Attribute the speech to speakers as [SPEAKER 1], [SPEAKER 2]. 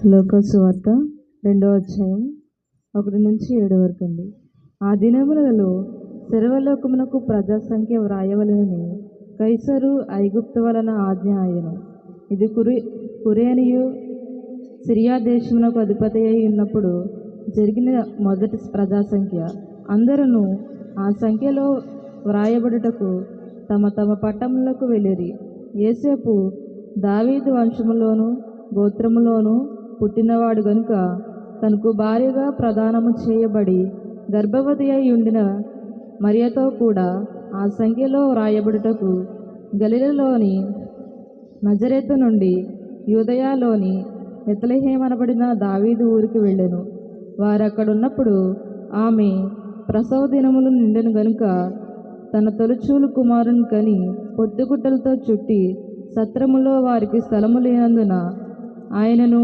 [SPEAKER 1] Locus వార్త రెండవ అధ్యాయం ఒకటి నుంచి ఏడు వరకు అండి. ఆ దినములలో సర్వలోకమునకు ప్రజా సంఖ్య వ్రాయవలనని కైసరు ఐగుప్తు వలన ఆజ్ఞ ఆయను ఇది కురి కురేనియు సిరియా దేశమునకు అధిపతి అయి ఉన్నప్పుడు జరిగిన మొదటి ప్రజా సంఖ్య. అందరూ ఆ సంఖ్యలో వ్రాయబడుటకు తమ తమ పట్టణములకు వెళ్ళిరి. ఏసేపు దావీదు వంశములోను గోత్రములోను పుట్టినవాడు గనుక తనకు భార్యగా ప్రదానము చేయబడి గర్భవతి అయి ఉండిన మరియతో కూడా ఆ సంఖ్యలో వ్రాయబడుటకు గలిలలోని నజరేతు నుండి యూదయాలోని ఎతలహేమనబడిన దావీదు ఊరికి వెళ్ళెను. వారక్కడున్నప్పుడు ఆమె ప్రసవ దినములు నిండెను గనుక తన తొలిచూలు కుమారుని కని పొద్దుగుడ్డలతో చుట్టి సత్రములో వారికి స్థలము లేనందున ఆయనను